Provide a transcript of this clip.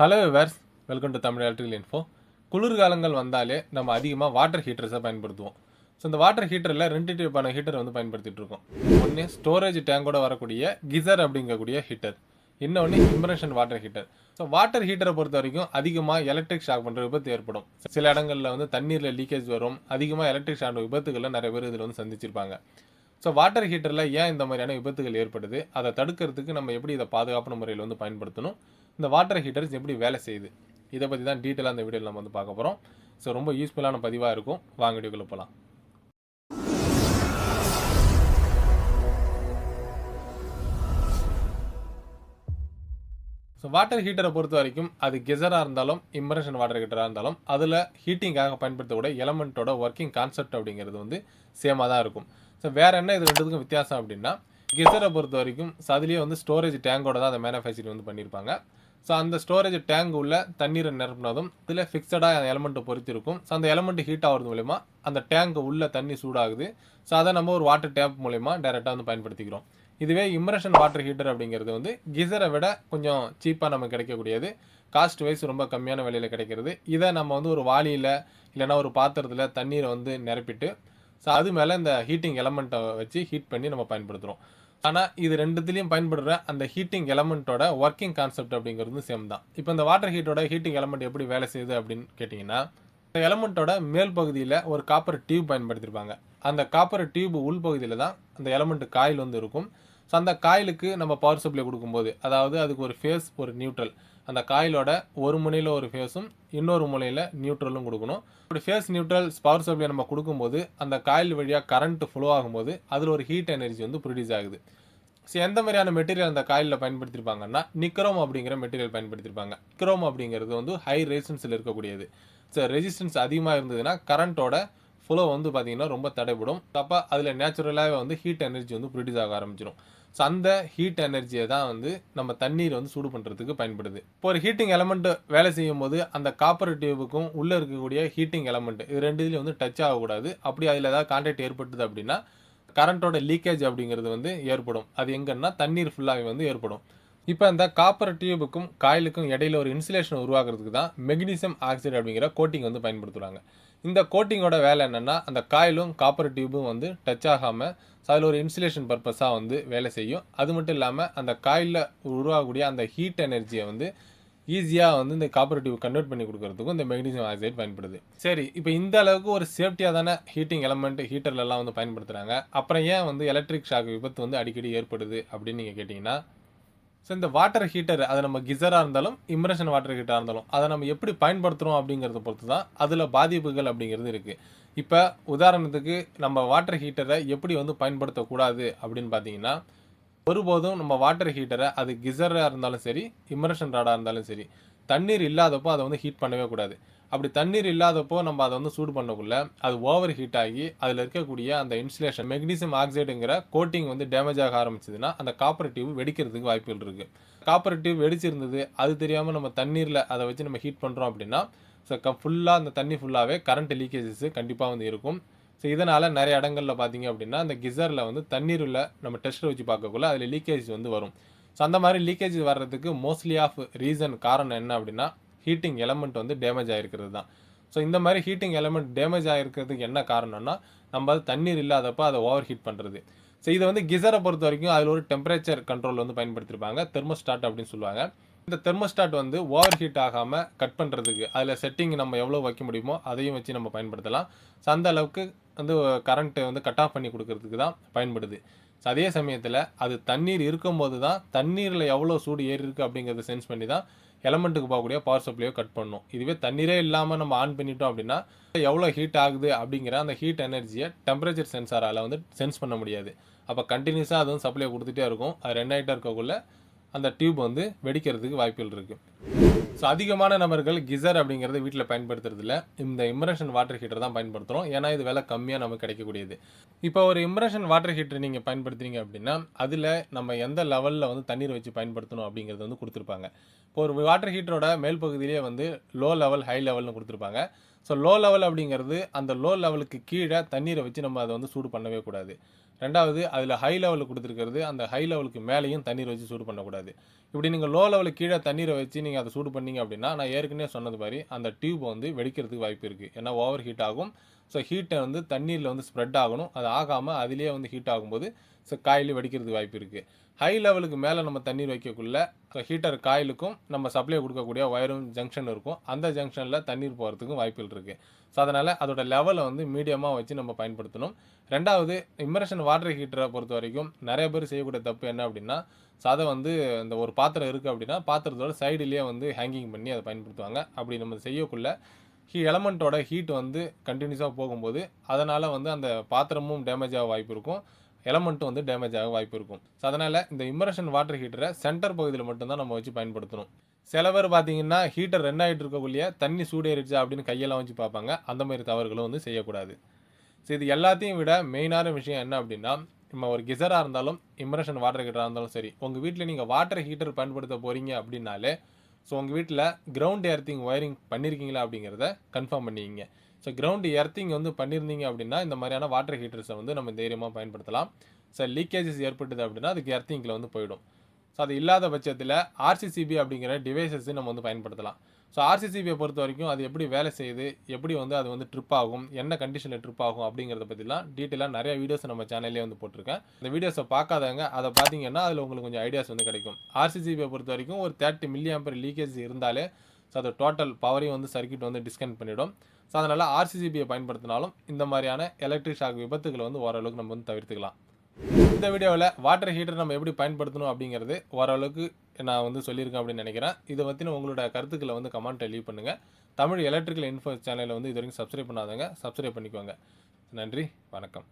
Hello viewers welcome to Tamil electrical info குளிர்காலங்கள் வந்தாலே நம்ம அதிகமாக வாட்டர் ஹீட்டர்ஸை பயன்படுத்துவோம். ஸோ இந்த வாட்டர் ஹீட்டரில் ரெண்டு டைப்பான ஹீட்டர் வந்து பயன்படுத்திட்டு இருக்கோம். ஒன்று ஸ்டோரேஜ் டேங்கோட வரக்கூடிய கிசர் அப்படிங்கக்கூடிய ஹீட்டர் இன்னொன்று immersion water heater so water ஹீட்டரை பொறுத்த வரைக்கும் அதிகமாக எலக்ட்ரிக் ஷாக் பண்ணுற விபத்து ஏற்படும். சில இடங்களில் வந்து தண்ணீரில் லீக்கேஜ் வரும். அதிகமாக எலக்ட்ரிக் ஷாக் விபத்துகளை நிறைய பேர் இதில் வந்து சந்திச்சிருப்பாங்க. ஸோ வாட்டர் ஹீட்டரில் ஏன் இந்த மாதிரியான விபத்துகள் ஏற்படுது? அதை தடுக்கிறதுக்கு நம்ம எப்படி இதை பாதுகாப்பான முறையில் வந்து பயன்படுத்தணும்? இந்த வாட்டர் ஹீட்டர்ஸ் எப்படி வேலை செய்யுது? இதை பற்றி தான் டீட்டெயிலாக அந்த வீடியோவில் நம்ம வந்து பார்க்க போகிறோம் ஸோ ரொம்ப யூஸ்ஃபுல்லான பதிவாக இருக்கும். வாங்க வீடியோக்குள்ளே போகலாம் ஸோ வாட்டர் ஹீட்டரை பொறுத்த வரைக்கும் அது கெசராக இருந்தாலும் இம்ப்ரெஷன் வாட்டர் ஹீட்டராக இருந்தாலும் அதில் ஹீட்டிங்காக பயன்படுத்தக்கூடிய எலமெண்ட்டோட ஒர்க்கிங் கான்செப்ட் அப்படிங்கிறது வந்து சேமாக தான் இருக்கும். ஸோ வேறு என்ன இது ரெண்டுத்துக்கும் வித்தியாசம் அப்படின்னா கெசரை பொறுத்த வரைக்கும் அதுலேயே வந்து ஸ்டோரேஜ் டேங்கோட தான் அந்த மேனுஃபேக்சரிங் வந்து பண்ணியிருப்பாங்க ஸோ அந்த ஸ்டோரேஜ் டேங்க் உள்ள தண்ணீரை நிரப்பினதும் இதில் ஃபிக்ஸடாக அந்த எலமெண்ட்டை பொறுத்திருக்கும். ஸோ அந்த எலமெண்ட் ஹீட் ஆகிறது மூலிமா அந்த டேங்க்கு உள்ள தண்ணி சூடாகுது. ஸோ அதை நம்ம ஒரு வாட்டர் டேப் மூலிமா டேரெக்டாக வந்து பயன்படுத்திக்கிறோம். இதுவே இம்ரஷன் வாட்டர் ஹீட்டர் அப்படிங்கிறது வந்து கிசரை விட கொஞ்சம் சீப்பாக நமக்கு கிடைக்கக்கூடியது. காஸ்ட் வைஸ் ரொம்ப கம்மியான விலையில் கிடைக்கிறது. இதை நம்ம வந்து ஒரு வாளியில் இல்லைன்னா ஒரு பாத்திரத்தில் தண்ணீரை வந்து நிரப்பிட்டு ஸோ அது மேலே இந்த ஹீட்டிங் எலமெண்ட்டை வச்சு ஹீட் பண்ணி நம்ம பயன்படுத்துகிறோம் ஆனால் இது ரெண்டுத்துலேயும் பயன்படுற அந்த ஹீட்டிங் எலமெண்ட்டோட ஒர்க்கிங் கான்செப்ட் அப்படிங்கிறது சேம் தான். இப்போ இந்த வாட்டர் ஹீட்டோட ஹீட்டிங் எலமெண்ட் எப்படி வேலை செய்யுது அப்படின்னு கேட்டிங்கன்னா இந்த எலமெண்ட்டோட மேல் பகுதியில் ஒரு காப்பர் டியூப் பயன்படுத்தியிருப்பாங்க அந்த காப்பர் டியூப் உள் பகுதியில் தான் அந்த எலமெண்ட் காயில் வந்து இருக்கும். ஸோ அந்த காயிலுக்கு நம்ம பவர் சப்ளை கொடுக்கும்போது அதாவது அதுக்கு ஒரு ஃபேஸ் ஒரு நியூட்ரல் அந்த காயிலோட ஒரு முனையில் ஒரு ஃபேஸும் இன்னொரு முனையில் நியூட்ரலும் கொடுக்கணும். இப்படி ஃபேஸ் நியூட்ரல் பவர் சப்ளை நம்ம கொடுக்கும்போது அந்த காயில் வழியாக கரண்ட் ஃப்ளோ ஆகும்போது அதில் ஒரு ஹீட் எனர்ஜி வந்து ப்ரொடியூஸ் ஆகுது. ஸோ எந்த மாதிரியான மெட்டீரியல் அந்த காயிலில் பயன்படுத்தியிருப்பாங்கன்னா நிக்ரோம் அப்படிங்கிற மெட்டீரியல் பயன்படுத்தியிருப்பாங்க நிக்ரோம் அப்படிங்கிறது வந்து ஹை ரெசிஸ்டன்ஸில் இருக்கக்கூடியது. ஸோ ரெசிஸ்டன்ஸ் அதிகமாக இருந்ததுன்னா கரண்ட்டோட ஃப்ளோ வந்து பார்த்தீங்கன்னா ரொம்ப தடைப்படும் அப்போ அதில் நேச்சுரலாகவே வந்து ஹீட் எனர்ஜி வந்து ப்ரொடியூஸ் ஆக ஆரம்பிச்சிடும் ஸோ அந்த ஹீட் எனர்ஜியை தான் வந்து நம்ம தண்ணீர் வந்து சூடு பண்ணுறதுக்கு பயன்படுது. இப்போ ஒரு ஹீட்டிங் எலமெண்ட் வேலை செய்யும் போது அந்த காப்பர் டியூபுக்கும் உள்ளே இருக்கக்கூடிய ஹீட்டிங் எலமெண்ட் இது ரெண்டு வந்து டச் ஆகக்கூடாது. அப்படி அதில் ஏதாவது கான்டாக்ட் ஏற்பட்டுது அப்படின்னா கரண்ட்டோட லீக்கேஜ் அப்படிங்கிறது வந்து ஏற்படும். அது எங்கன்னா தண்ணீர் ஃபுல்லாகவே வந்து ஏற்படும். இப்போ இந்த காப்பர் டியூபுக்கும் காயிலுக்கும் இடையில ஒரு இன்சுலேஷன் உருவாக்குறதுக்கு தான் மெக்னீசியம் ஆக்சைடு அப்படிங்கிற கோட்டிங் வந்து பயன்படுத்துகிறாங்க இந்த கோட்டிங்கோட வேலை என்னென்னா அந்த காயிலும் காப்பர் டியூபும் வந்து டச் ஆகாமல் அதில் ஒரு இன்சுலேஷன் பர்பஸாக வந்து வேலை செய்யும். அது மட்டும் இல்லாமல் அந்த காயிலில் உருவாகக்கூடிய அந்த ஹீட் எனர்ஜியை வந்து ஈஸியாக வந்து இந்த காப்பர் டியூப் கன்வெர்ட் பண்ணி கொடுக்கறதுக்கும் இந்த மெக்னீசியம் ஆக்சைடு பயன்படுது. சரி இப்போ இந்த அளவுக்கு ஒரு சேஃப்டியாக தானே ஹீட்டிங் எலமெண்ட் ஹீட்டர்லலாம் வந்து பயன்படுத்துகிறாங்க அப்புறம் ஏன் வந்து எலக்ட்ரிக் ஷாக் விபத்து வந்து அடிக்கடி ஏற்படுது அப்படின்னு நீங்கள் கேட்டிங்கன்னா ஸோ இந்த வாட்டர் ஹீட்டர் அது நம்ம கிசராக இருந்தாலும் இம்ரஷன் வாட்டர் ஹீட்டராக இருந்தாலும் அதை நம்ம எப்படி பயன்படுத்துகிறோம் அப்படிங்கிறத பொறுத்து தான் அதில் பாதிப்புகள் அப்படிங்கிறது இருக்குது இப்போ உதாரணத்துக்கு நம்ம வாட்டர் ஹீட்டரை எப்படி வந்து பயன்படுத்தக்கூடாது அப்படின்னு பார்த்தீங்கன்னா ஒருபோதும் நம்ம வாட்டர் ஹீட்டரை அது கிசராக இருந்தாலும் சரி இம்ரஷன் ராடாக இருந்தாலும் சரி தண்ணீர் இல்லாதப்போ அதை வந்து ஹீட் பண்ணவே கூடாது. அப்படி தண்ணீர் இல்லாதப்போ நம்ம அதை வந்து சூடு பண்ணக்குள்ள அது ஓவர் ஹீட் ஆகி அதில் இருக்கக்கூடிய அந்த இன்சுலேஷன் மெக்னீசியம் ஆக்சைடுங்கிற கோட்டிங் வந்து டேமேஜ் ஆக ஆரம்பிச்சதுன்னா அந்த காப்பர் டியூப் வெடிக்கிறதுக்கு வாய்ப்புகள் இருக்குது காப்பர் டியூப் வெடிச்சிருந்தது அது தெரியாமல் நம்ம தண்ணீரில் அதை வச்சு நம்ம ஹீட் பண்ணுறோம் அப்படின்னா ஸோ க ஃபுல்லாக அந்த தண்ணி ஃபுல்லாகவே கரண்ட் லீக்கேஜஸ் கண்டிப்பாக வந்து இருக்கும். ஸோ இதனால் நிறைய இடங்களில் பார்த்தீங்க அப்படின்னா அந்த கிசரில் வந்து தண்ணீரில் நம்ம டெஸ்ட்டை வச்சு பார்க்கக்குள்ள அதில் லீக்கேஜ் வந்து வரும். ஸோ அந்த மாதிரி லீக்கேஜ் வர்றதுக்கு மோஸ்ட்லி ஆஃப் ரீசன் காரணம் என்ன அப்படின்னா ஹீட்டிங் எலமெண்ட் வந்து டேமேஜ் ஆகிருக்கிறது தான். ஸோ இந்த மாதிரி ஹீட்டிங் எலமெண்ட் டேமேஜ் ஆகிருக்கிறதுக்கு என்ன காரணம்னா நம்ம அது தண்ணீர் இல்லாதப்போ அதை ஓவர் ஹீட் பண்ணுறது ஸோ இதை வந்து கிசரை பொறுத்த வரைக்கும் அதில் ஒரு டெம்பரேச்சர் கண்ட்ரோல் வந்து பயன்படுத்திருப்பாங்க. தெர்மோஸ்டாட் அப்படின்னு சொல்லுவாங்க. இந்த தெர்மோஸ்டாட் வந்து ஓவர் ஹீட் ஆகாமல் கட் பண்ணுறதுக்கு அதில் செட்டிங் நம்ம எவ்வளோ வைக்க முடியுமோ அதையும் வச்சு நம்ம பயன்படுத்தலாம். ஸோ அந்த அளவுக்கு வந்து கரண்ட்டை வந்து கட் ஆஃப் பண்ணி கொடுக்கறதுக்கு தான் பயன்படுது. ஸோ அதே சமயத்தில் அது தண்ணீர் இருக்கும்போது தான் தண்ணீரில் எவ்வளோ சூடு ஏறி இருக்குது அப்படிங்கிறத சென்ஸ் பண்ணி தான் எலமெண்ட்டுக்கு போகக்கூடிய பவர் சப்ளையோ கட் பண்ணும். இதுவே தண்ணீரே இல்லாமல் நம்ம ஆன் பண்ணிட்டோம் அப்படின்னா எவ்வளோ ஹீட் ஆகுது அப்படிங்கிற அந்த ஹீட் எனர்ஜியை டெம்பரேச்சர் சென்சாரால் வந்து சென்ஸ் பண்ண முடியாது. அப்போ கண்டினியூஸாக அது வந்து சப்ளை கொடுத்துட்டே இருக்கும். அது ரெண்டாயிட்டா இருக்கக்குள்ளே அந்த டியூப் வந்து வெடிக்கிறதுக்கு வாய்ப்புகள் இருக்குது ஸோ அதிகமான நபர்கள் கிசர் அப்படிங்கிறத வீட்டில் பயன்படுத்துறதில்ல. இந்த இம்ப்ரெஷன் வாட்டர் ஹீட்டர் தான் பயன்படுத்துகிறோம் ஏன்னா இது விலை கம்மியாக நமக்கு கிடைக்கக்கூடியது. இப்போ ஒரு இம்ப்ரெஷன் வாட்டர் ஹீட்டர் நீங்கள் பயன்படுத்துறீங்க அப்படின்னா அதில் நம்ம எந்த லெவலில் வந்து தண்ணீர் வச்சு பயன்படுத்தணும் அப்படிங்கிறது வந்து கொடுத்துருப்பாங்க. இப்போ ஒரு வாட்டர் ஹீட்டரோட மேல் பகுதியிலே வந்து லோ லெவல் ஹை லெவல்னு கொடுத்துருப்பாங்க. ஸோ லோ லெவல் அப்படிங்கிறது அந்த லோ லெவலுக்கு கீழே தண்ணீரை வச்சு நம்ம அதை வந்து சூடு பண்ணவே கூடாது. ரெண்டாவது அதில் ஹை லெவலில் கொடுத்துருக்கிறது அந்த ஹை லெவலுக்கு மேலேயும் தண்ணீர் வச்சு சூடு பண்ணக்கூடாது. இப்படி நீங்கள் லோ லெவலுக்கு கீழே தண்ணீரை வச்சு நீங்கள் அதை சூடு பண்ணீங்க அப்படின்னா நான் ஏற்கனவே சொன்னது மாதிரி அந்த டியூப் வந்து வெடிக்கிறதுக்கு வாய்ப்பு இருக்குது ஏன்னா ஓவர் ஹீட் ஆகும். ஸோ ஹீட்டை வந்து தண்ணீரில் வந்து ஸ்ப்ரெட் ஆகணும். அது ஆகாமல் அதிலேயே வந்து ஹீட் ஆகும்போது ஸோ காயில் வெடிக்கிறதுக்கு வாய்ப்பு இருக்குது ஹை லெவலுக்கு மேலே நம்ம தண்ணீர் வைக்கக்குள்ள ஸோ ஹீட்டர் காயிலுக்கும் நம்ம சப்ளை கொடுக்கக்கூடிய ஒயரும் ஜங்ஷன் இருக்கும். அந்த ஜங்ஷனில் தண்ணீர் போகிறதுக்கும் வாய்ப்புகள் இருக்குது ஸோ அதனால் அதோட லெவலை வந்து மீடியமாக வச்சு நம்ம பயன்படுத்தணும். ரெண்டாவது இம்மரேஷன் வாட்டர் ஹீட்டரை பொறுத்த வரைக்கும் நிறைய பேர் செய்யக்கூடிய தப்பு என்ன அப்படின்னா ஸோ அதை வந்து இந்த ஒரு பாத்திரம் இருக்குது அப்படின்னா பாத்திரத்தோட சைடுலேயே வந்து ஹேங்கிங் பண்ணி அதை பயன்படுத்துவாங்க. அப்படி நம்ம செய்யக்குள்ள ஹீ எலமெண்ட்டோட ஹீட் வந்து கண்டினியூஸாக போகும்போது அதனால் வந்து அந்த பாத்திரமும் டேமேஜ் ஆக வாய்ப்பு இருக்கும். எலமெண்ட்டும் வந்து டேமேஜ் ஆக வாய்ப்பு இருக்கும். ஸோ அதனால் இந்த இம்மரஷன் வாட்டர் ஹீட்டரை சென்டர் பகுதியில் மட்டும்தான் நம்ம வச்சு பயன்படுத்தணும். சில பேர் பார்த்தீங்கன்னா ஹீட்டர் ரன் ஆகிட்டு இருக்கக்குள்ளேயே தண்ணி சூடேறிடுச்சா அப்படின்னு கையெல்லாம் வச்சு பார்ப்பாங்க. அந்த மாதிரி தவறுகளும் வந்து செய்யக்கூடாது. ஸோ இது எல்லாத்தையும் விட மெயினான விஷயம் என்ன அப்படின்னா நம்ம ஒரு கிசராக இருந்தாலும் இம்ப்ரெஷன் வாட்டர் ஹீட்டராக இருந்தாலும் சரி உங்கள் வீட்டில் நீங்கள் வாட்டர் ஹீட்டர் பயன்படுத்த போகிறீங்க அப்படின்னாலே ஸோ உங்கள் வீட்டில் கிரவுண்ட் எர்த்திங் ஒயரிங் பண்ணியிருக்கீங்களா அப்படிங்கிறத கன்ஃபார்ம் பண்ணிக்கிங்க. ஸோ கிரவுண்ட் எர்த்திங் வந்து பண்ணியிருந்தீங்க அப்படின்னா இந்த மாதிரியான வாட்டர் ஹீட்டர்ஸை வந்து நம்ம தைரியமாக பயன்படுத்தலாம். ஸோ லீக்கேஜஸ் ஏற்பட்டது அப்படின்னா அதுக்கு எர்த்திங்கில் வந்து போயிடும். ஸோ அது இல்லாத பட்சத்தில் ஆர்சிசிபி அப்படிங்கிற டிவைசஸ் நம்ம வந்து பயன்படுத்தலாம். ஸோ ஆர்சிசிபியை பொறுத்த வரைக்கும் அது எப்படி வேலை செய்யுது எப்படி வந்து அது வந்து ட்ரிப் ஆகும் என்ன கண்டிஷனில் ட்ரிப் ஆகும் அப்படிங்கிறத பற்றிலாம் டீட்டெயிலாக நிறைய வீடியோஸ் நம்ம சேனல்லே வந்து போட்டிருக்கேன். இந்த வீடியோஸை பார்க்காதவங்க அதை பார்த்தீங்கன்னா அதில் உங்களுக்கு கொஞ்சம் ஐடியாஸ் வந்து கிடைக்கும். ஆர்சிசிபியை பொறுத்த வரைக்கும் ஒரு தேர்ட்டி மில்லியம்பர் லீக்கேஜ் இருந்தாலே ஸோ அது டோட்டல் பவரையும் வந்து சர்க்கியூட் வந்து டிஸ்கனெக்ட் பண்ணிவிடும் ஸோ அதனால் ஆர்சிசிபியை பயன்படுத்தினாலும் இந்த மாதிரியான எலக்ட்ரிக் ஷாக் விபத்துகளை வந்து ஓரளவுக்கு நம்ம வந்து தவிர்த்துக்கலாம். இந்த வீடியோவில் வாட்டர் ஹீட்டர் நம்ம எப்படி பயன்படுத்தணும் அப்படிங்கிறது ஓரளவுக்கு நான் வந்து சொல்லியிருக்கேன் அப்படின்னு நினைக்கிறேன். இதை பற்றின உங்களோட கருத்துக்களை வந்து கமெண்ட்டை லீவ் பண்ணுங்கள் தமிழ் எலக்ட்ரிக்கல் இன்ஃபோ சேனலை வந்து இது வரைக்கும் சப்ஸ்கிரைப் பண்ணாதவங்க சப்ஸ்கிரைப் பண்ணிக்கோங்க. நன்றி வணக்கம்.